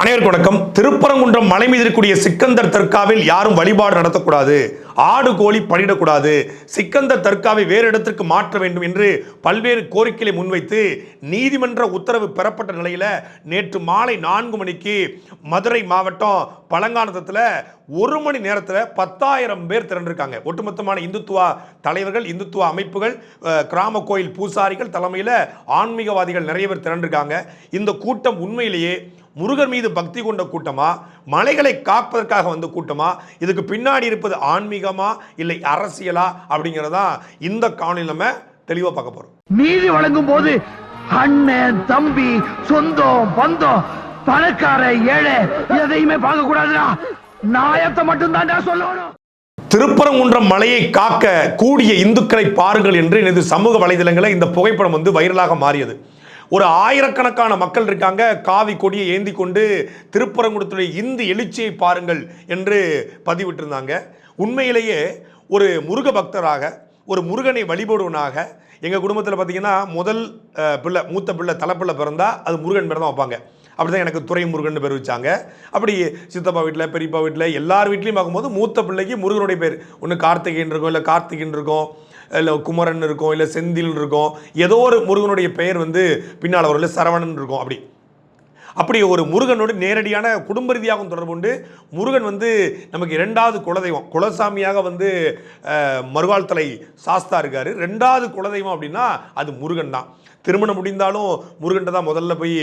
அனைவருக்கு வணக்கம். திருப்பரங்குன்றம் மலை மீது இருக்கக்கூடிய சிக்கந்தர் தர்காவில் யாரும் வழிபாடு நடத்தக்கூடாது. ஆடு கோழி பணியிடக்கூடாது சிக்கந்தர் தர்காவை வேறு இடத்திற்கு மாற்ற வேண்டும் என்று பல்வேறு கோரிக்கைகளை முன்வைத்து நீதிமன்ற உத்தரவு பெறப்பட்ட நிலையில் நேற்று மாலை நான்கு மணிக்கு மதுரை மாவட்டம் பழங்கானத்தில் ஒரு மணி நேரத்தில் பத்தாயிரம் பேர் திரண்டிருக்காங்க. ஒட்டுமொத்தமான இந்துத்துவா தலைவர்கள் இந்துத்துவ அமைப்புகள் கிராம கோயில் பூசாரிகள் தலைமையில் ஆன்மீகவாதிகள் நிறைய பேர் திரண்டிருக்காங்க. இந்த கூட்டம் உண்மையிலேயே முருகன் மீது பக்தி கொண்ட கூட்டமா? மலைகளை காப்பதற்காக வந்த கூட்டமா? இதுக்கு பின்னாடி இருப்பது ஆன்மீகமா? இல்லை அரசியலா? அப்படிங்கிறதா இந்த காணொலியில் நம்ம தெளிவாக பார்க்க போறோம். நீதி வழங்கும் போது அண்ணன் தம்பி சொந்தம் பந்தம் பணக்கார ஏழை எதையுமே பார்க்க கூடாதுடா. நாயத்தை மட்டும் தான்டா சொல்லணும். திருப்பரங்குன்றம் மலையை காக்க கூடிய இந்துக்களை பாருங்கள் என்று எனது சமூக வலைதளங்களில் இந்த புகைப்படம் வந்து வைரலாக மாறியது. ஒரு ஆயிரக்கணக்கான மக்கள் இருக்காங்க. காவி கொடியை ஏந்தி கொண்டு திருப்பரங்குடத்துடைய இந்து எழுச்சியை பாருங்கள் என்று பதிவிட்டிருந்தாங்க. உண்மையிலேயே ஒரு முருக பக்தராக ஒரு முருகனை வழிபடுவனாக எங்கள் குடும்பத்தில் பார்த்தீங்கன்னா முதல் பிள்ளை மூத்த பிள்ளை தலைப்பிள்ளை பிறந்தால் அது முருகன் பேர் தான் வைப்பாங்க. அப்படி தான் எனக்கு துறை முருகன் பேர் வச்சாங்க. அப்படி சித்தப்பா வீட்டில் பெரியப்பா வீட்டில் எல்லார் வீட்லேயும் பார்க்கும்போது மூத்த பிள்ளைக்கு முருகனுடைய பேர். ஒன்று கார்த்திகேயன் இருக்கும் இல்லை கார்த்திகேயன் இருக்கும். இல்லை குமரன் இருக்கும் இல்லை செந்தில் இருக்கும். ஏதோ ஒரு முருகனுடைய பெயர் வந்து பின்னால் வரும் இல்லை சரவணன் இருக்கும் அப்படி. அப்படி ஒரு முருகனோடு நேரடியான குடும்ப ரீதியாகவும் தொடர்பு உண்டு. முருகன் வந்து நமக்கு இரண்டாவது குலதெய்வம். குலசாமியாக வந்து அஹ், மறுவாழ் தலை சாஸ்தா இருக்கார். ரெண்டாவது குலதெய்வம் அப்படின்னா அது முருகன் தான். திருமணம் முடிந்தாலும் முருகன்ட்ட தான் முதல்ல போய்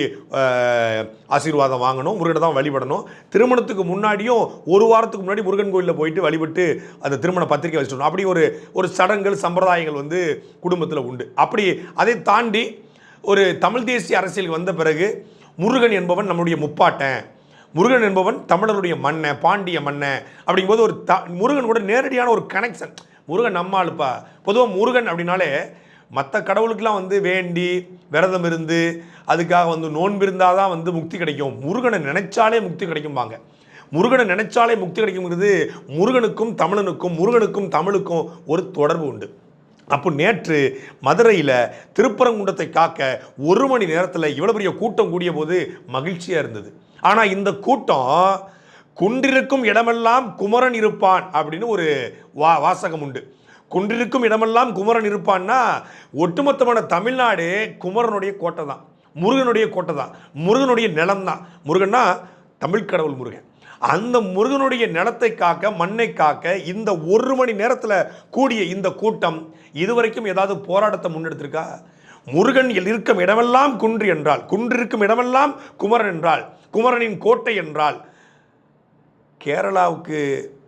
ஆசீர்வாதம் வாங்கணும். முருகனை தான் வழிபடணும். திருமணத்துக்கு முன்னாடியும் ஒரு வாரத்துக்கு முன்னாடி முருகன் கோயிலில் போயிட்டு வழிபட்டு அந்த திருமண பத்திரிக்கை வச்சிடணும் அப்படி ஒரு ஒரு சடங்குகள் சம்பிரதாயங்கள் வந்து குடும்பத்தில் உண்டு. அப்படி அதை தாண்டி ஒரு தமிழ் தேசிய அரசியலுக்கு வந்த பிறகு முருகன் என்பவன் நம்முடைய முப்பாட்டன். முருகன் என்பவன் தமிழருடைய மன்னன் பாண்டிய மன்னன். அப்படிங்கும்போது ஒரு த முருகன் கூட நேரடியான ஒரு கனெக்ஷன் முருகன் நம்ம ஆளுப்பா. பொதுவாக முருகன் அப்படின்னாலே மற்ற கடவுளுக்கெல்லாம் வந்து வேண்டி விரதம் இருந்து அதுக்காக வந்து நோன்பு இருந்தால் தான் வந்து முக்தி கிடைக்கும். முருகனை நினைச்சாலே முக்தி கிடைக்கும்பாங்க. முருகனை நினைச்சாலே முக்தி கிடைக்குங்கிறது முருகனுக்கும் தமிழனுக்கும் முருகனுக்கும் தமிழுக்கும் ஒரு தொடர்பு உண்டு. அப்போ நேற்று மதுரையில் திருப்பரங்குன்றத்தை காக்க ஒரு மணி நேரத்தில் இவ்வளோ பெரிய கூட்டம் கூடிய போது மகிழ்ச்சியாக இருந்தது. ஆனால் இந்த கூட்டம் குன்றிருக்கும் இடமெல்லாம் குமரன் இருப்பான் அப்படின்னு ஒரு வா வாசகம் உண்டு. குன்றிருக்கும் இடமெல்லாம் குமரன் இருப்பான்னா ஒட்டுமொத்தமான தமிழ்நாடு குமரனுடைய கோட்டை தான் முருகனுடைய கோட்டை தான் முருகனுடைய நிலம் தான் முருகன்னா தமிழ் கடவுள் முருகன். அந்த முருகனுடைய நிலத்தை காக்க மண்ணை காக்க இந்த ஒரு மணி நேரத்தில் கூடிய இந்த கூட்டம் இதுவரைக்கும் ஏதாவது போராட்டத்தை முன்னெடுத்திருக்கா? முருகன் இருக்கும் இடமெல்லாம் குன்று என்றால் குன்றிருக்கும் இடமெல்லாம் குமரன் என்றால் குமரனின் கோட்டை என்றால் கேரளாவுக்கு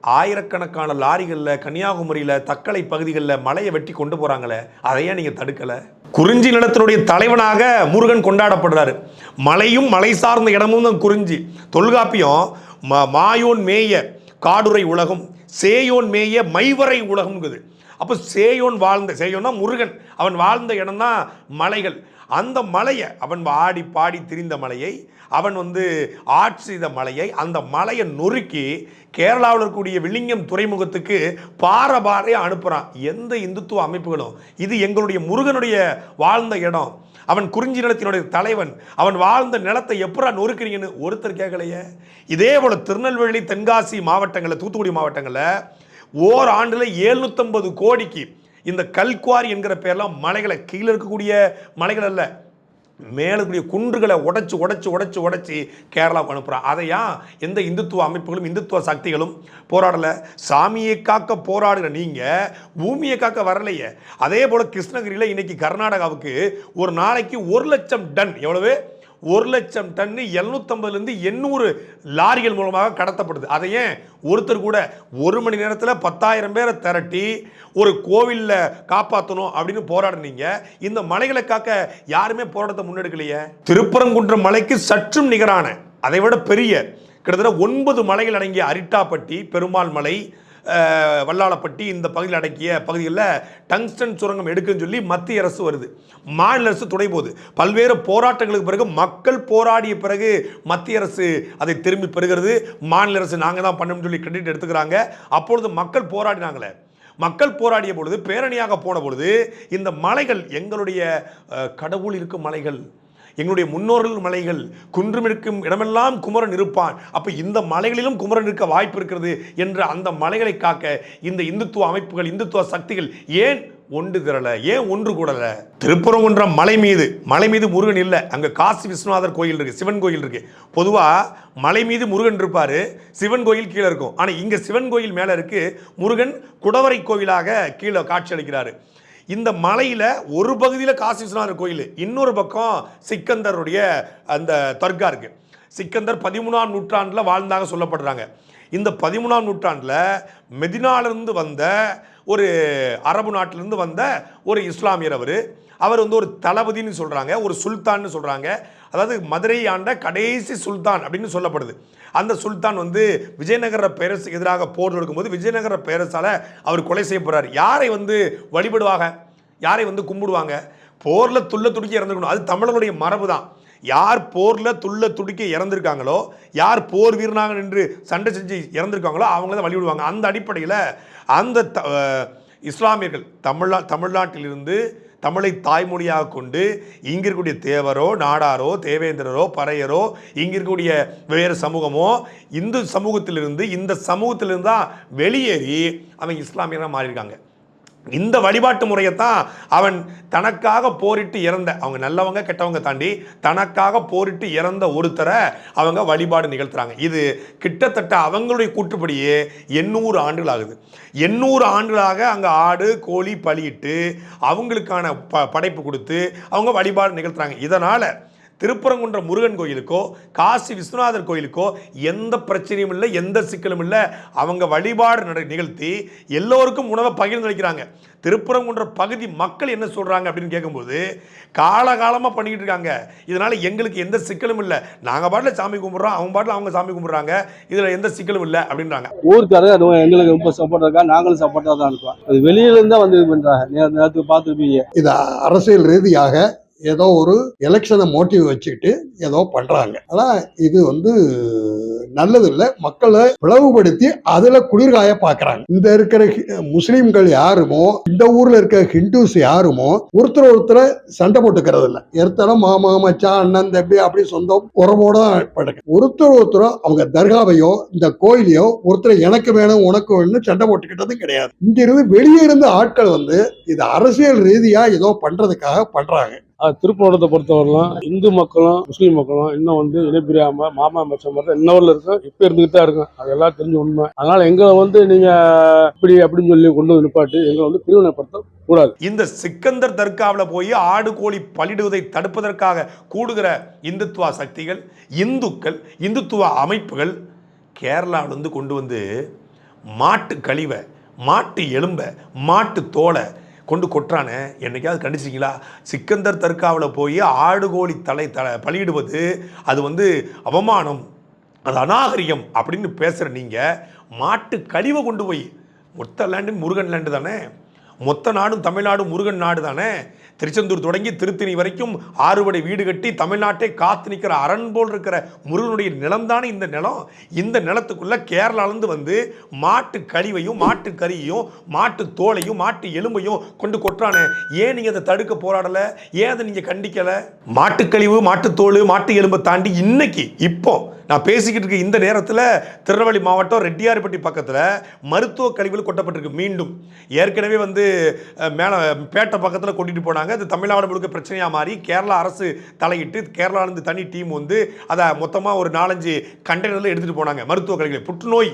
ஆயிரக்கணக்கான லாரிகளில் கன்னியாகுமரியில் தக்கலை பகுதிகளில் மலையை வெட்டி கொண்டு போகிறாங்களே அதையே நீங்கள் தடுக்கலை? குறிஞ்சி நிலத்தினுடைய தலைவனாக முருகன் கொண்டாடப்படுறாரு. மலையும் மலை சார்ந்த இடமும் தான் குறிஞ்சி. தொல்காப்பியம் மாயோன் மேய காடுரை உலகம் சேயோன் மேய மைவரை உலகம்ங்குது. அப்போ சேயோன் வாழ்ந்த சேயோன்னா முருகன். அவன் வாழ்ந்த இடம்னா மலைகள். அந்த மலையை அவன் ஆடி பாடி திரிந்த மலையை அவன் வந்து ஆட்சி செய்த மலையை அந்த மலையை நொறுக்கி கேரளாவில் இருக்கக்கூடிய வில்லிங்கம் துறைமுகத்துக்கு பாறை பாறையாக அனுப்புகிறான் எந்த இந்துத்துவ அமைப்புகளும். இது எங்களுடைய முருகனுடைய வாழ்ந்த இடம். அவன் குறிஞ்சி நிலத்தினுடைய தலைவன். அவன் வாழ்ந்த நிலத்தை எப்படா நொறுக்கிறீங்கன்னு ஒருத்தர் கேட்கலையே இதே போல் திருநெல்வேலி தென்காசி மாவட்டங்களில் தூத்துக்குடி மாவட்டங்களில் ஓர் ஆண்டில் ஏழ்நூற்றம்பது கோடிக்கு இந்த கல்குவாரி என்கிற பேர்லாம் மலைகளை கீழே இருக்கக்கூடிய மலைகள் அல்ல. மேலக்கூடிய குன்றுகளை உடைச்சு உடைச்சு உடைச்சு உடைச்சி கேரளாவுக்கு அனுப்புகிறான் அதையா? எந்த இந்துத்துவ அமைப்புகளும் இந்துத்துவ சக்திகளும் போராடலை. சாமியை காக்க போராடுற நீங்கள் பூமியை காக்க வரலையே. அதே போல் கிருஷ்ணகிரியில் இன்றைக்கி கர்நாடகாவுக்கு ஒரு நாளைக்கு ஒரு லட்சம் டன். எவ்வளவு? ஒரு லட்சம் டன்னு எழுநூத்தம்பதுலேருந்து எண்ணூறு லாரிகள் மூலமாக கடத்தப்படுது. அதை ஏன்? ஒருத்தர் கூட ஒரு மணி நேரத்தில் பத்தாயிரம் பேரை திரட்டி ஒரு கோவிலில் காப்பாற்றணும் அப்படின்னு போராடினீங்க. இந்த மலைகளை காக்க யாருமே போராட்டத்தை முன்னெடுக்கலையே? திருப்பரங்குன்றம் மலைக்கு சற்றும் நிகரான அதை விட பெரிய கிட்டத்தட்ட ஒன்பது மலைகள் அடங்கிய அரிட்டாப்பட்டி பெருமாள் மலை வல்லாளப்பட்டி இந்த பகுதியில் அடக்கிய பகுதிகளில் டங்ஸ்டன் சுரங்கம் எடுக்குன்னு சொல்லி மத்திய அரசு வருது. மாநில அரசு துணை போகுது. பல்வேறு போராட்டங்களுக்கு பிறகு மக்கள் போராடிய பிறகு மத்திய அரசு அதை திரும்பி பெறுகிறது. மாநில அரசு நாங்கள் தான் பண்ணணும்னு சொல்லி கிரெடிட் எடுத்துக்கிறாங்க. அப்பொழுது மக்கள் போராடினாங்களே. மக்கள் போராடிய பொழுது பேரணியாக போன பொழுது இந்த மலைகள் எங்களுடைய கடவுள் இருக்கும் மலைகள் எங்களுடைய முன்னோர்கள் மலைகள் குன்றும் இருக்கும் இடமெல்லாம் குமரன் இருப்பான். அப்போ இந்த மலைகளிலும் குமரன் இருக்க வாய்ப்பு இருக்கிறது என்ற அந்த மலைகளை காக்க இந்த இந்துத்துவ அமைப்புகள் இந்துத்துவ சக்திகள் ஏன் ஒன்று திரள ஏன் ஒன்று கூடல? திருப்பரங்குன்றம் மலை மீது மலை மீது முருகன் இல்லை. அங்கே காசி விஸ்வநாதர் கோயில் இருக்கு சிவன் கோயில் இருக்கு. பொதுவாக மலை மீது முருகன் இருப்பார் சிவன் கோயில் கீழே இருக்கும். ஆனால் இங்கே சிவன் கோயில் மேலே இருக்கு முருகன் குடவரை கோவிலாக கீழே காட்சி அளிக்கிறாரு. இந்த மலையில் ஒரு பகுதியில் காசி விஸ்வநாதர் கோயில் இன்னொரு பக்கம் சிக்கந்தருடைய அந்த தர்கா இருக்குது சிக்கந்தர் பதிமூணாம் நூற்றாண்டில் வாழ்ந்தாக சொல்லப்படுறாங்க. இந்த பதிமூணாம் நூற்றாண்டில் மெதினாலிருந்து வந்த ஒரு அரபு நாட்டிலிருந்து வந்த ஒரு இஸ்லாமியர் அவர். அவர் வந்து ஒரு தளபதின்னு சொல்கிறாங்க ஒரு சுல்தான்னு சொல்கிறாங்க அதாவது மதுரை ஆண்ட கடைசி சுல்தான் அப்படின்னு சொல்லப்படுது. அந்த சுல்தான் வந்து விஜயநகர பேரரசுக்கு எதிராக போர் தொடுக்கும்போது விஜயநகர பேரரசால் அவர் கொலை செய்யப்படுறார் யாரை வந்து வழிபடுவாங்க? யாரை வந்து கும்பிடுவாங்க? போரில் துள்ள துடிக்க இறந்துக்கணும் அது தமிழர்களுடைய மரபு தான் யார் போரில் துள்ள துடிக்க இறந்துருக்காங்களோ யார் போர் வீரனாக நின்று சண்டை செஞ்சு இறந்துருக்காங்களோ அவங்கள தான் வழிவிடுவாங்க அந்த அடிப்படையில் அந்த த- இஸ்லாமியர்கள் தமிழ்நா தமிழ்நாட்டிலிருந்து தமிழை தாய்மொழியாக கொண்டு இங்கே இருக்கக்கூடிய தேவரோ நாடாரோ தேவேந்திரரோ பறையரோ இங்கே இருக்கக்கூடிய வேறு சமூகமோ இந்து சமூகத்திலிருந்து இந்த சமூகத்திலிருந்து தான் வெளியேறி அவங்க இஸ்லாமியராக மாறியிருக்காங்க. இந்த வழிபாட்டு முறையை தான் அவன் தனக்காக போரிட்டு இறந்த அவங்க நல்லவங்க கெட்டவங்க தாண்டி தனக்காக போரிட்டு இறந்த ஒருத்தரை அவங்க வழிபாடு நிகழ்த்துறாங்க. இது கிட்டத்தட்ட அவங்களுடைய கூற்றுப்படியே எண்ணூறு ஆண்டுகள் ஆகுது. எண்ணூறு ஆண்டுகளாக அங்கே ஆடு கோழி பலியிட்டு அவங்களுக்கான ப படைப்பு கொடுத்து அவங்க வழிபாடு நிகழ்த்துறாங்க. இதனால் திருப்பரங்குன்ற முருகன் கோயிலுக்கோ காசி விஸ்வநாதர் கோயிலுக்கோ எந்த பிரச்சனையும் இல்லை எந்த சிக்கலும் இல்லை. அவங்க வழிபாடு நட நிகழ்த்தி எல்லோருக்கும் உணவை பகிர்ந்து வைக்கிறாங்க திருப்பரங்குன்ற பகுதி மக்கள் என்ன சொல்கிறாங்க அப்படின்னு கேட்கும்போது காலகாலமாக பண்ணிக்கிட்டு இருக்காங்க. இதனால் எங்களுக்கு எந்த சிக்கலும் இல்லை. நாங்கள் பாட்டில் சாமி கும்பிட்றோம் அவங்க பாட்டில் அவங்க சாமி கும்பிட்றாங்க. இதில் எந்த சிக்கலும் இல்லை அப்படின்றாங்க. ஊருக்காரங்க அது எங்களுக்கு ரொம்ப சப்போர்ட் இருக்கா? நாங்களும் சப்போர்ட்டாக தான் இருக்கோம். அது வெளியில இருந்தா வந்து இது பண்றாங்க. நே- நேரத்துக்கு பார்த்துருப்பீங்க. இது அரசியல் ரீதியாக ஏதோ ஒரு எலெக்ஷனை மோட்டிவ் வச்சுக்கிட்டு ஏதோ பண்றாங்க. ஆனா இது வந்து நல்லது இல்லை மக்களை பிளவுபடுத்தி அதுல குளிர்காய பாக்குறாங்க. இந்த இருக்கிற ஹி- யாருமோ இந்த ஊர்ல இருக்கிற ஹிந்துஸ் யாருமோ ஒருத்தர் ஒருத்தரை சண்டை போட்டுக்கிறது இல்ல எத்தனம் மாமா மச்சான் அண்ணன் தம்பி அப்படி சொந்தம் உறவோட தான் படுக்க. ஒருத்தர் ஒருத்தரும் அவங்க தர்காவையோ இந்த கோயிலையோ ஒருத்தர் எனக்கு வேணும் உனக்கு வேணும்னு சண்டை போட்டுக்கிட்டது கிடையாது. இங்கிருந்து வெளியே இருந்த ஆட்கள் வந்து இது அரசியல் ரீதியா ஏதோ பண்றதுக்காக பண்றாங்க. திருப்பூரத்தை பொறுத்தவரைலாம் இந்து மக்களும் முஸ்லீம் மக்களும் இன்னும் வந்து இணைப்பிரியாம மாமா மச்சம் மாதிரி இன்ன ஊர்ல இருக்கும். இப்போ இருந்துகிட்டு தான் இருக்கும். அது எல்லாம் தெரிஞ்ச உண்மை அதனால எங்களை வந்து நீங்க இப்படி அப்படின்னு சொல்லி கொண்டு வந்து நிப்பாட்டி எங்களை வந்து பிரிவினைப்படுத்த கூடாது. இந்த சிக்கந்தர் தர்காவில் போய் ஆடு கோழி பலிடுவதை தடுப்பதற்காக கூடுகிற இந்துத்துவ சக்திகள் இந்துக்கள் இந்துத்துவ அமைப்புகள் கேரளாவிலிருந்து கொண்டு வந்து மாட்டு கழிவை மாட்டு எலும்பை மாட்டு தோலை கொண்டு கொட்டுறானே. என்னைக்காவது கண்டிச்சிங்களா சிக்கந்தர் தர்காவில் போய் ஆடு கோழி தலை தலை பலியிடுவது அது வந்து அவமானம் அது அநாகரிகம் அப்படின்னு பேசுகிற நீங்கள் மாட்டு கழிவை கொண்டு போய். மொத்த லேண்டு முருகன் லேண்டு தானே? மொத்த நாடும் தமிழ்நாடும் முருகன் நாடு தானே? திருச்செந்தூர் தொடங்கி திருத்தணி வரைக்கும் ஆறுபடை வீடு கட்டி தமிழ்நாட்டை காத்து நிற்கிற அரண் போல் இருக்கிற முருகனுடைய நிலம்தானே இந்த நிலம்? இந்த நிலத்துக்குள்ளே கேரளாலேருந்து வந்து மாட்டு கழிவையும் மாட்டு கறியையும் மாட்டு தோலையும் மாட்டு எலும்பையும் கொண்டு கொட்டுறானே. ஏன் நீங்கள் அதை தடுக்க போராடலை? ஏன் அதை நீங்கள் கண்டிக்கலை? மாட்டுக்கழிவு மாட்டுத்தோல் மாட்டு எலும்பை தாண்டி இன்னைக்கு இப்போ நான் பேசிக்கிட்டு இருக்க இந்த நேரத்தில் திருநெல்வேலி மாவட்டம் ரெட்டியார்பட்டி பக்கத்தில் மருத்துவ கழிவுகள் கொட்டப்பட்டிருக்கு மீண்டும். ஏற்கனவே வந்து மேலே பேட்டை பக்கத்தில் கொட்டிட்டு போனாங்க. அது தமிழ்நாடு முழுக்க பிரச்சனையாக மாறி கேரளா அரசு தலையிட்டு கேரளாலேருந்து தனி டீம் வந்து அதை மொத்தமாக ஒரு நாலஞ்சு கண்டெய்னரில் எடுத்துகிட்டு போனாங்க. மருத்துவ கழிவுகளை புற்றுநோய்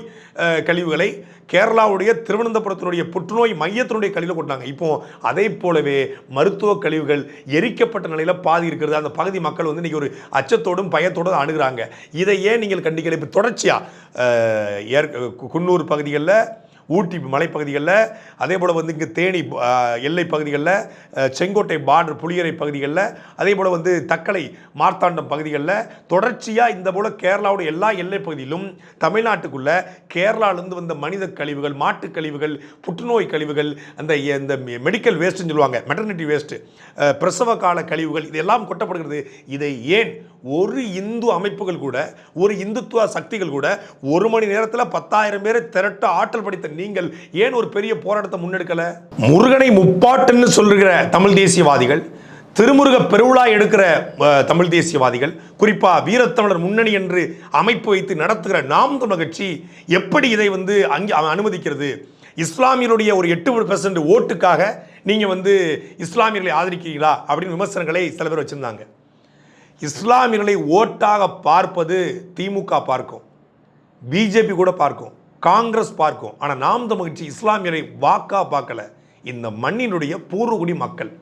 கழிவுகளை. கேரளாவுடைய திருவனந்தபுரத்தினுடைய புற்றுநோய் மையத்தினுடைய கழிவில் கொட்டினாங்க. இப்போ அதே போலவே மருத்துவ கழிவுகள் எரிக்கப்பட்ட நிலையில் பாதி இருக்கிறது. அந்த பகுதி மக்கள் வந்து இன்னைக்கு ஒரு அச்சத்தோடும் பயத்தோடும் அணுகிறாங்க. இதை ஏன் நீங்கள் கண்டிக்கல இப்போ தொடர்ச்சியாக ஏற்க குன்னூர் பகுதிகளில் ஊட்டி மலைப்பகுதிகளில் அதே போல் வந்து இங்கே தேனி எல்லை பகுதிகளில் செங்கோட்டை பார்டர் புளியரை பகுதிகளில் அதே போல் வந்து தக்கலை மார்த்தாண்டம் பகுதிகளில் தொடர்ச்சியாக இந்த போல் கேரளாவோட எல்லா எல்லை பகுதியிலும் தமிழ்நாட்டுக்குள்ளே கேரளாவிலேருந்து வந்த மனித கழிவுகள் மாட்டு கழிவுகள் புற்றுநோய் கழிவுகள் அந்த இந்த மெடிக்கல் வேஸ்ட்டுன்னு சொல்லுவாங்க மெட்டர்னிட்டி வேஸ்ட்டு பிரசவ கால கழிவுகள் இதெல்லாம் கொட்டப்படுகிறது. இதை ஏன் ஒரு இந்து அமைப்புகள் கூட ஒரு இந்துத்துவ சக்திகள் கூட ஒரு மணி நேரத்தில் பத்தாயிரம் பேரை திரட்ட ஆற்றல் படித்த நீங்கள் ஏன் ஒரு பெரிய போராட்டத்தை முன்னெடுக்கல? முருகனை முப்பாட்டுன்னு சொல்கிற தமிழ் தேசியவாதிகள் திருமுருக பெருவிழா எடுக்கிற தமிழ் தேசியவாதிகள் குறிப்பாக வீரத்தமிழர் முன்னணி என்று அமைப்பு வைத்து நடத்துகிற நாம் தமிழர் கட்சி எப்படி இதை வந்து அங்கே அனுமதிக்கிறது? இஸ்லாமியருடைய ஒரு எட்டு பெர்சன்ட் ஓட்டுக்காக நீங்கள் வந்து இஸ்லாமியர்களை ஆதரிக்கிறீங்களா அப்படின்னு விமர்சனங்களை சில பேர் வச்சுருந்தாங்க. இஸ்லாமியர்களை ஓட்டாக பார்ப்பது திமுக பார்க்கும். பிஜேபி கூட பார்க்கும். காங்கிரஸ் பார்க்கும். ஆனால் நாம் தமிழ் கட்சி இஸ்லாமியரை வாக்கா பார்க்கல. இந்த மண்ணினுடைய பூர்வகுடி மக்கள்.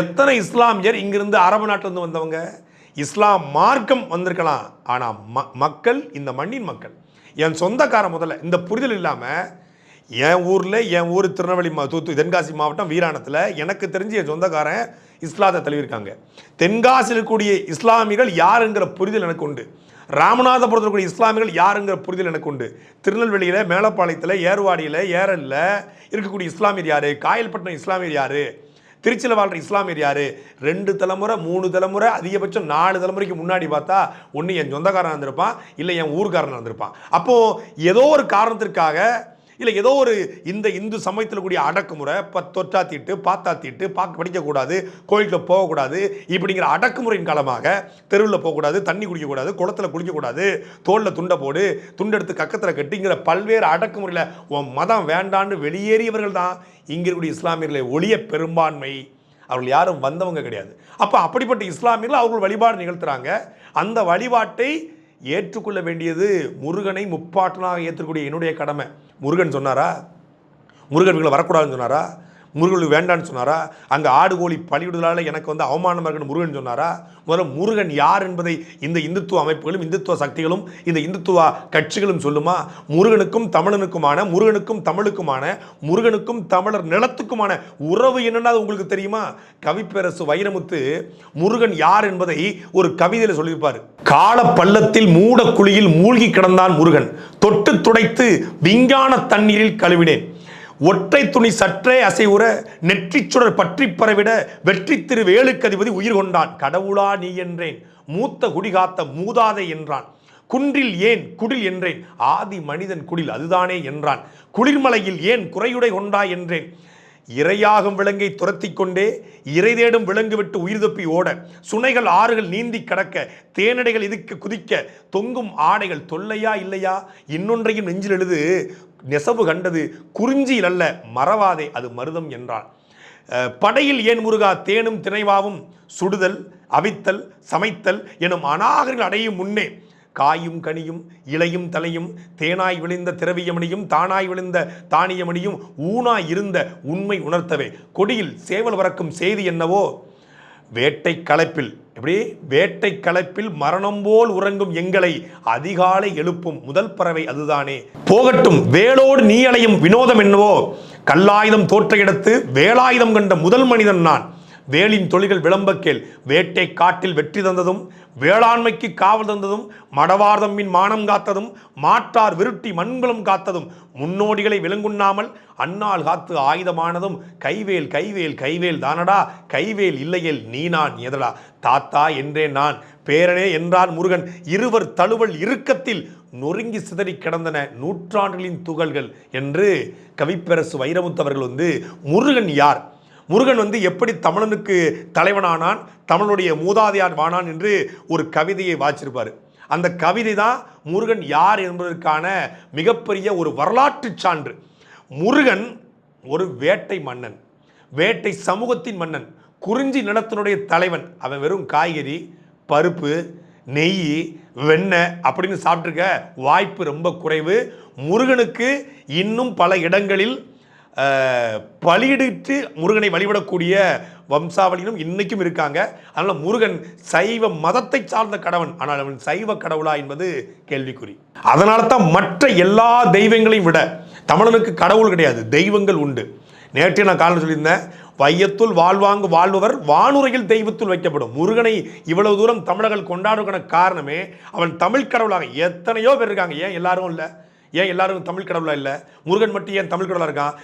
எத்தனை இஸ்லாமியர் இங்கிருந்து அரபு நாட்டிலிருந்து வந்தவங்க? இஸ்லாம் மார்க்கம் வந்திருக்கலாம். ஆனால் ம மக்கள் இந்த மண்ணின் மக்கள். என் சொந்தக்கார முதல்ல இந்த புரிதல் இல்லாமல் என் ஊரில் என் ஊர் திருநெல்வேலி மா தூத்து தென்காசி மாவட்டம் வீராணத்தில் எனக்கு தெரிஞ்சு என் சொந்தக்காரன் இஸ்லாத்தை தழுவிருக்காங்க தென்காசியில் இருக்கக்கூடிய இஸ்லாமிகள் யாருங்கிற புரிதல் எனக்கு உண்டு. ராமநாதபுரத்தில் இருக்கக்கூடிய இஸ்லாமியர்கள் யாருங்கிற புரிதல் எனக்கு உண்டு. திருநெல்வேலியில் மேலப்பாளையத்தில் ஏர்வாடியில் ஏரலில் இருக்கக்கூடிய இஸ்லாமியர் யார்? காயல்பட்டினம் இஸ்லாமியர் யார்? திருச்சியில் வாழ்கிற இஸ்லாமியர் யார்? ரெண்டு தலைமுறை மூணு தலைமுறை அதிகபட்சம் நாலு தலைமுறைக்கு முன்னாடி பார்த்தா ஒன்று என் சொந்தக்காரன் இருந்திருப்பான் இல்லை என் ஊர்க்காரன் இருந்திருப்பான். அப்போது ஏதோ ஒரு காரணத்திற்காக இல்லை ஏதோ ஒரு இந்த இந்து சமயத்தில் கூடிய அடக்குமுறை இப்போ தொற்றா தீட்டு பாத்தா தீட்டு பார்க்க படிக்கக்கூடாது கோயிலுக்கு போகக்கூடாது இப்படிங்கிற அடக்குமுறையின் காலமாக தெருவில் போகக்கூடாது தண்ணி குடிக்கக்கூடாது குளத்தில் குளிக்கக்கூடாது தோளில் துண்டை போடு துண்டெடுத்து கக்கத்தில் கட்டிங்கிற பல்வேறு அடக்குமுறையில் உன் மதம் வேண்டான்னு வெளியேறியவர்கள் தான். இங்கே இருக்கக்கூடிய இஸ்லாமியர்களை ஒளிய பெரும்பான்மை. அவர்கள் யாரும் வந்தவங்க கிடையாது. அப்போ அப்படிப்பட்ட இஸ்லாமியர்கள் அவர்கள் வழிபாடு நிகழ்த்துறாங்க. அந்த வழிபாட்டை ஏற்றுக்கொள்ள வேண்டியது முருகனை முப்பாட்டனாக ஏற்றக்கூடிய என்னுடைய கடமை. முருகன் சொன்னாரா? முருகன் இவங்களை வரக்கூடாதுன்னு சொன்னாரா? முருகனுக்கு வேண்டான்னு சொன்னாரா? அங்கே ஆடு கோழி பலியிடுதலால் எனக்கு வந்து அவமானமாக இருக்குன்னு முருகன் சொன்னாரா? முதல்ல முருகன் யார் என்பதை இந்த இந்துத்துவ அமைப்புகளும் இந்துத்துவ சக்திகளும் இந்த இந்துத்துவ கட்சிகளும் சொல்லுமா? முருகனுக்கும் தமிழனுக்குமான முருகனுக்கும் தமிழுக்குமான முருகனுக்கும் தமிழர் நிலத்துக்குமான உறவு என்னன்னா அது உங்களுக்கு தெரியுமா? கவிப்பேரசு வைரமுத்து முருகன் யார் என்பதை ஒரு கவிதையில் சொல்லியிருப்பார். கால பள்ளத்தில் மூட குழியில் மூழ்கி கிடந்தான் முருகன். தொட்டு துடைத்து விஞ்ஞான தண்ணீரில் கழுவினேன். ஒற்றை துணி சற்றே அசைவுற நெற்றிச் சுடர் பற்றி பரவிட வெற்றி திரு வேலுக்கதிபதி உயிர் கொண்டான். கடவுளா நீ என்றேன். மூத்த குடிகாத்த மூதாதை என்றான். குன்றில் ஏன் குடில் என்றேன். ஆதி மனிதன் குடில் அதுதானே என்றான். குளிர்மலையில் ஏன் குறையுடை கொண்டாய் என்றேன். இரையாகும் விலங்கை துரத்திக் கொண்டே இறை தேடும் விலங்கு விட்டு உயிர் தப்பி ஓட சுனைகள் ஆறுகள் நீந்தி கடக்க தேனடைகள் இதுக்கு குதிக்க தொங்கும் ஆடைகள் தொல்லையா இல்லையா? இன்னொன்றையும் நெஞ்சில் எழுது நெசவு கண்டது குறிஞ்சியில் அல்ல மறவாதே அது மருதம் என்றான் படையில் ஏன் முருகா? தேனும் திணைவாவும் சுடுதல் அவித்தல் சமைத்தல் எனும் அநாகர்கள் அடையும் முன்னே காயும் கனியும் இலையும் தலையும் தேனாய் விளைந்த திரவியமணியும் தானாய் விளைந்த தானியமணியும் ஊனாய் இருந்த உண்மை உணர்த்தவே. கொடியில் சேவல் பறக்கும் செய்தி என்னவோ? வேட்டை களைப்பில். எப்படி? வேட்டை களைப்பில் மரணம் போல் உறங்கும் எங்களை அதிகாலை எழுப்பும் முதல் பறவை அதுதானே. போகட்டும் வேலோடு நீ அலையும் வினோதம் என்னவோ? கல்லாயுதம் தோற்ற இடத்து வேலாயுதம் கண்ட முதல் மனிதன் நான். வேலின் தொழில்கள் விளம்பக்கேல் வேட்டை காட்டில் வெற்றி தந்ததும் வேளாண்மைக்கு காவல் தந்ததும் மடவார்தம்மின் மானம் காத்ததும் மாற்றார் விருட்டி மண்புலம் காத்ததும் முன்னோடிகளை விலங்குண்ணாமல் அன்னால் காத்து ஆயுதமானதும் கைவேல் கைவேல் கைவேல் தானடா கைவேல் இல்லையேல் நீ நான் எதடா? தாத்தா என்றேன் நான் பேரனே என்றான் முருகன் இருவர் தழுவல் இறுக்கத்தில் நொறுங்கி சிதறி கிடந்தன நூற்றாண்டுகளின் துகள்கள் என்று கவிப்பரசு வைரமுத்தவர்கள் வந்து முருகன் யார்? முருகன் வந்து எப்படி தமிழனுக்கு தலைவனானான் தமிழனுடைய மூதாதையார் வானான் என்று ஒரு கவிதையை வாச்சிருப்பார் அந்த கவிதை தான் முருகன் யார் என்பதற்கான மிகப்பெரிய ஒரு வரலாற்று சான்று. முருகன் ஒரு வேட்டை மன்னன் வேட்டை சமூகத்தின் மன்னன் குறிஞ்சி நிலத்தினுடைய தலைவன். அவன் வெறும் காய்கறி பருப்பு நெய் வெண்ணெய் அப்படின்னு சாப்பிட்ருக்க வாய்ப்பு ரொம்ப குறைவு. முருகனுக்கு இன்னும் பல இடங்களில் அஹ், பலியிட்டு முருகனை வழிபடக்கூடிய வம்சாவளியிலும் இன்றைக்கும் இருக்காங்க. அதனால் முருகன் சைவ மதத்தை சார்ந்த கடவுள். ஆனால் அவன் சைவ கடவுளா என்பது கேள்விக்குறி. அதனால தான் மற்ற எல்லா தெய்வங்களையும் விட தமிழனுக்கு கடவுள் கிடையாது தெய்வங்கள் உண்டு. நேற்று நான் காலம் சொல்லியிருந்தேன் வையத்துள் வாழ்வாங்கு வாழ்பவர் வானுரையில் தெய்வத்துள் வைக்கப்படும். முருகனை இவ்வளவு தூரம் தமிழர்கள் கொண்டாடுவதற்கான காரணமே அவன் தமிழ் கடவுளாக. எத்தனையோ பேர் இருக்காங்க. ஏன் எல்லாரும் இல்லை? ஏன் எல்லாரும் தமிழ் கடவுளாக இல்லை? முருகன் மட்டும் ஏன் தமிழ் கடவுளாக இருக்கான்?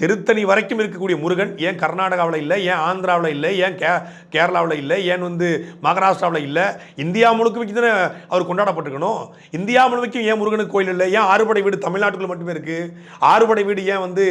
திருத்தணி வரைக்கும் இருக்கக்கூடிய முருகன் ஏன் கர்நாடகாவில் இல்லை ஏன் ஆந்திராவில் இல்லை ஏன் கே கேரளாவில் இல்லை ஏன் வந்து மகாராஷ்டிராவில் இல்லை? இந்தியா முழுக்க தானே அவர் கொண்டாடப்பட்டிருக்கணும். இந்தியா முழுமைக்கும் ஏன் முருகனுக்கு கோயில் இல்லை? ஏன் ஆறுபடை வீடு தமிழ்நாட்டுக்குள்ள மட்டுமே இருக்குது ஆறுபடை வீடு ஏன் வந்து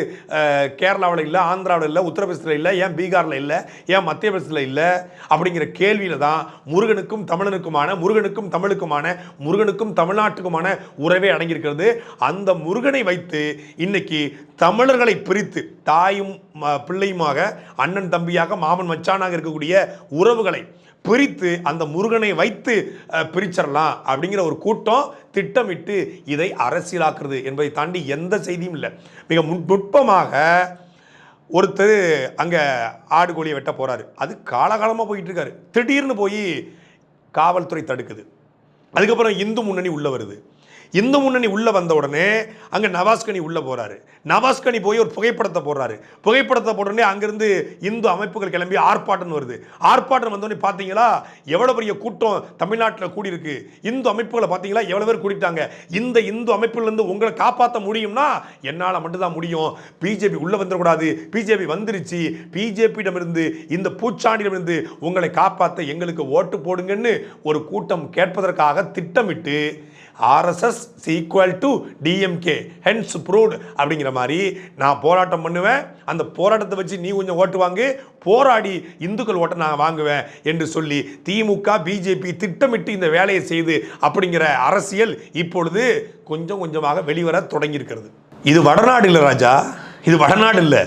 கேரளாவில் இல்லை ஆந்திராவில் இல்லை உத்தரப்பிரதேசத்தில் இல்லை ஏன் பீகாரில் இல்லை ஏன் மத்திய பிரதேசத்தில் இல்லை? அப்படிங்கிற கேள்வியில் தான் முருகனுக்கும் தமிழனுக்குமான முருகனுக்கும் தமிழுக்குமான முருகனுக்கும் தமிழ்நாட்டுக்குமான உறவே அடங்கியிருக்கிறது. அந்த முருகனை வைத்து இன்னைக்கு தமிழர்களை பிரித்து தாயும் ம- பிள்ளையுமாக அண்ணன் தம்பியாக மாமன் மச்சானாக இருக்கக்கூடிய உறவுகளை பிரித்து அந்த முருகனை வைத்து பிரிச்சிடலாம் அப்படிங்கிற ஒரு கூட்டம் திட்டமிட்டு இதை அரசியலாக்குறது என்பதை தாண்டி எந்த செய்தியும் இல்லை. மிக முன் நுட்பமாக ஒருத்தர் அங்கே ஆடு கோழியை வெட்ட போகிறாரு அது காலகாலமாக போயிட்டு இருக்காரு திடீர்னு போய் காவல்துறை தடுக்குது. அதுக்கப்புறம் இந்து முன்னணி உள்ளே வருது. இந்து முன்னணி உள்ளே வந்த உடனே அங்கே நவாஸ்கனி உள்ளே போகிறாரு நவாஸ்கனி போய் ஒரு புகைப்படத்தை போடுறாரு. புகைப்படத்தை போட்ட உடனே அங்கேருந்து இந்து அமைப்புகள் கிளம்பி ஆர்ப்பாட்டம் வருது. ஆர்ப்பாட்டம் வந்தோடனே பார்த்தீங்களா எவ்வளோ பெரிய கூட்டம் தமிழ்நாட்டில் கூடியிருக்கு. இந்து அமைப்புகளை பார்த்தீங்களா எவ்வளோ பேர் கூடிட்டாங்க. இந்த இந்து அமைப்புலேருந்து உங்களை காப்பாற்ற முடியும்னா என்னால் மட்டும்தான் முடியும். பிஜேபி உள்ளே வந்துடக்கூடாது. பிஜேபி வந்துருச்சு. பிஜேபியிடமிருந்து இந்த பூச்சாண்டியிடமிருந்து உங்களை காப்பாற்ற எங்களுக்கு ஓட்டு போடுங்கன்னு ஒரு கூட்டம் கேட்பதற்காக திட்டமிட்டு RSS equal to DMK hence proved அப்படிங்கிற மாதிரி நான் போராட்டம் பண்ணுவேன். அந்த போராட்டத்தை வச்சு நீ கொஞ்சம் ஓட்டு வாங்கு. போராடி இந்துக்கள் ஓட்டை நான் வாங்குவேன் என்று சொல்லி திமுக பிஜேபி திட்டமிட்டு இந்த வேலையை செய்து அப்படிங்கிற அரசியல் இப்பொழுது கொஞ்சம் கொஞ்சமாக வெளிவர தொடங்கியிருக்கிறது. இது வடநாடு இல்லை ராஜா. இது வடநாடு இல்லை.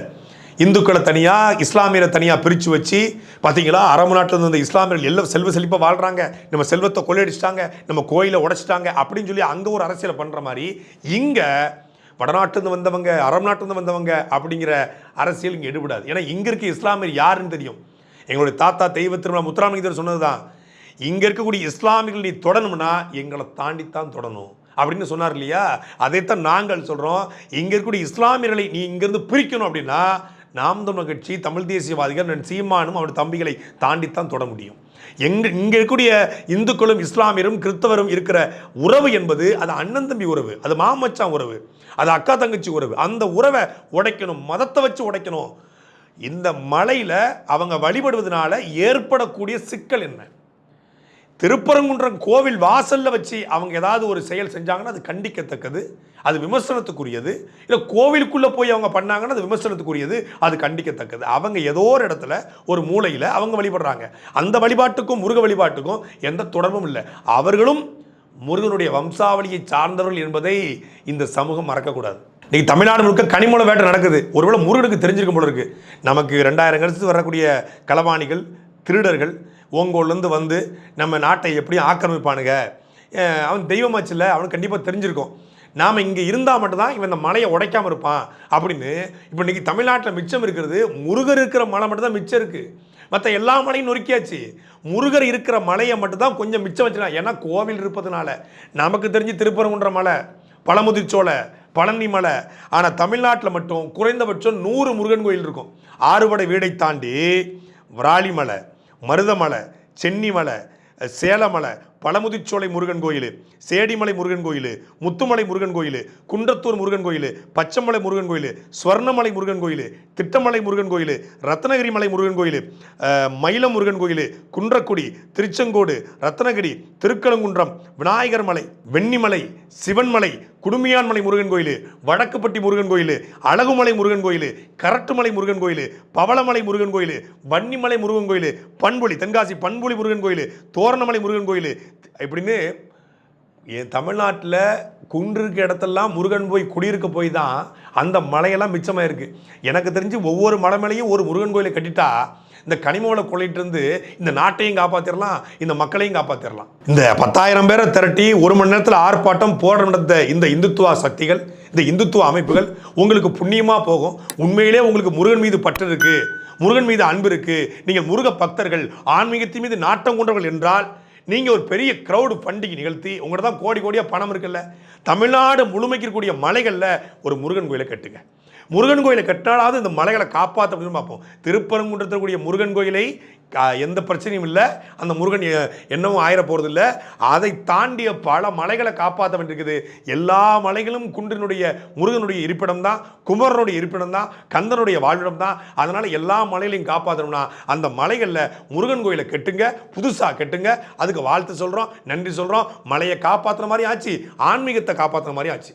இந்துக்களை தனியாக இஸ்லாமியரை தனியாக பிரித்து வச்சு பார்த்தீங்களா அரபு நாட்டில் இருந்து இஸ்லாமியர்கள் எல்லாம் செல்வ செழிப்பாக வாழ்கிறாங்க நம்ம செல்வத்தை கொள்ளையடிச்சிட்டாங்க நம்ம கோயிலை உடைச்சிட்டாங்க அப்படின்னு சொல்லி அங்கே ஒரு அரசியலை பண்ணுற மாதிரி இங்கே வடநாட்டிலிருந்து வந்தவங்க அரபு நாட்டிலிருந்து வந்தவங்க அப்படிங்கிற அரசியல் இங்கே எடுபடாது. ஏன்னா இங்கே இருக்க இஸ்லாமியர் யாருன்னு தெரியும். எங்களுடைய தாத்தா தெய்வ திருமணம் முத்துராமலிங்கர் சொன்னது தான் இங்கே இருக்கக்கூடிய இஸ்லாமியர்கள் நீ தொடணும்னா எங்களை தாண்டித்தான் தொடணும். அப்படின்னு சொன்னார் இல்லையா? அதைத்தான் நாங்கள் சொல்கிறோம் இங்கே இருக்கக்கூடிய இஸ்லாமியர்களை நீ இங்கேருந்து பிரிக்கணும் அப்படின்னா நாம் தமிழ் கட்சி தமிழ் தேசியவாதிகள் சீமானும் அவருடைய தம்பிகளை தாண்டித்தான் தொட முடியும். எங்க இங்கே இருக்கக்கூடிய இந்துக்களும் இஸ்லாமியரும் கிறிஸ்தவரும் இருக்கிற உறவு என்பது அது அண்ணன் தம்பி உறவு அது மாமச்சான் உறவு அது அக்கா தங்கச்சி உறவு. அந்த உறவை உடைக்கணும் மதத்தை வச்சு உடைக்கணும். இந்த மலையில் அவங்க வழிபடுவதனால ஏற்படக்கூடிய சிக்கல் என்ன? திருப்பரங்குன்றம் கோவில் வாசல்ல வச்சு அவங்க ஏதாவது ஒரு செயல் செஞ்சாங்கன்னா அது கண்டிக்கத்தக்கது. அது விமர்சனத்துக்குரியது. இல்லை கோவிலுக்குள்ளே போய் அவங்க பண்ணாங்கன்னா அது விமர்சனத்துக்குரியது. அது கண்டிக்கத்தக்கது. அவங்க ஏதோ ஒரு இடத்துல ஒரு மூலையில் அவங்க வழிபடுறாங்க. அந்த வழிபாட்டுக்கும் முருக வழிபாட்டுக்கும் எந்த தொடர்பும் இல்லை. அவர்களும் முருகனுடைய வம்சாவளியை சார்ந்தவர்கள் என்பதை இந்த சமூகம் மறக்கக்கூடாது. இன்னைக்கு தமிழ்நாடு முழுக்க கனிமூல வேட்டை நடக்குது. ஒருவேளை முருகனுக்கு தெரிஞ்சிருக்கும் போல இருக்குது நமக்கு ரெண்டாயிரம் கருத்து வரக்கூடிய களவாணிகள் திருடர்கள் ஓங்கோல்லேருந்து வந்து நம்ம நாட்டை எப்படி ஆக்கிரமிப்பானுங்க? அவன் அவன் தெய்வமாச்சுல்ல அவனுக்கு கண்டிப்பாக தெரிஞ்சிருக்கும். நாம் இங்கே இருந்தால் மட்டும்தான் இவன் இந்த மலையை உடைக்காமல் இருப்பான் அப்படின்னு இப்போ இன்னைக்கு தமிழ்நாட்டில் மிச்சம் இருக்கிறது முருகர் இருக்கிற மலை மட்டும்தான் மிச்சம் இருக்குது மற்ற எல்லா மலையும் நொறுக்கியாச்சு. முருகர் இருக்கிற மலையை மட்டும்தான் கொஞ்சம் மிச்சம் வச்சுக்கலாம் ஏன்னா கோவில் இருப்பதுனால நமக்கு தெரிஞ்சு திருப்பரங்குன்ற மலை பழமுதிர்ச்சோலை பழனி மலை ஆனால் தமிழ்நாட்டில் மட்டும் குறைந்தபட்சம் நூறு முருகன் கோயில் இருக்கும். ஆறுபடை வீடை தாண்டி விராலிமலை மருதமலை சென்னிமலை சேலமலை பழமுதிர்ச்சோலை முருகன் கோயில் சேடிமலை முருகன் கோயில் முத்துமலை முருகன் கோயில் குன்றத்தூர் முருகன் கோயில் பச்சைமலை முருகன் கோயில் ஸ்வர்ணமலை முருகன் கோயில் திட்டமலை முருகன் கோயில் ரத்னகிரி மலை முருகன் கோயில் மயிலம் முருகன் கோயில் குன்றக்குடி திருச்செங்கோடு ரத்னகிரி திருக்கலங்குன்றம் விநாயகர் மலை வெண்ணிமலை சிவன்மலை குடுமியான்மலை முருகன் கோயில் வடக்குப்பட்டி முருகன் கோயில் அழகுமலை முருகன் கோயில் கரட்டுமலை முருகன் கோயில் பவளமலை முருகன் கோயில் வன்னிமலை முருகன் கோயில் பண்புலி தென்காசி பண்புலி முருகன் கோயில் தோரணமலை முருகன் கோயில் இப்படின்னு என் தமிழ்நாட்டில் குன்று இருக்க இடத்தெல்லாம் முருகன் போய் குடியிருக்க போய் தான் அந்த மலையெல்லாம் மிச்சமாக இருக்குது எனக்கு தெரிஞ்சு ஒவ்வொரு மலை மேலேயும் ஒரு முருகன் கோயிலை கட்டிட்டா இந்த கனிமவளை கொள்ளிட்டு இருந்து இந்த நாட்டையும் காப்பாற்றிடலாம் இந்த மக்களையும் காப்பாற்றிடலாம் இந்த பத்தாயிரம் பேரை திரட்டி ஒரு மணி நேரத்தில் ஆர்ப்பாட்டம் போட நடந்த இந்த இந்துத்துவ சக்திகள் இந்த இந்துத்துவ அமைப்புகள் உங்களுக்கு புண்ணியமாக போகும். உண்மையிலே உங்களுக்கு முருகன் மீது பற்று இருக்குது முருகன் மீது அன்பு இருக்குது நீங்கள் முருக பக்தர்கள் ஆன்மீகத்தின் மீது நாட்டம் கொண்டவர்கள் என்றால் நீங்கள் ஒரு பெரிய க்ரௌடு ஃபண்டிங் நிகழ்த்தி உங்கள்கிட்ட தான் கோடி கோடியாக பணம் இருக்குல்ல? தமிழ்நாடு முழுமைக்கு இருக்கக்கூடிய மலைகளில் ஒரு முருகன் கோயிலை கட்டுங்க. முருகன் கோயிலை கட்டினாலாவது இந்த மலைகளை காப்பாற்ற அப்படின்னு பார்ப்போம். திருப்பரங்குன்றத்தில் கூடிய முருகன் கோயிலை கா- எந்த பிரச்சனையும் இல்லை. அந்த முருகன் என்னவும் ஆயிர போகிறது இல்லை அதை தாண்டிய பல மலைகளை காப்பாற்ற வேண்டியிருக்குது. எல்லா மலைகளும் குன்றினுடைய முருகனுடைய இருப்பிடம் தான் குமரனுடைய இருப்பிடம் தான் கந்தனுடைய வாழ்விடம் தான் அதனால் எல்லா மலைகளையும் காப்பாற்றணும்னா அந்த மலைகளில் முருகன் கோயிலை கெட்டுங்க புதுசாக கெட்டுங்க. அதுக்கு வாழ்த்து சொல்கிறோம் நன்றி சொல்கிறோம் மலையை காப்பாற்றுற மாதிரி ஆச்சு ஆன்மீகத்தை காப்பாற்றுற மாதிரி ஆச்சு.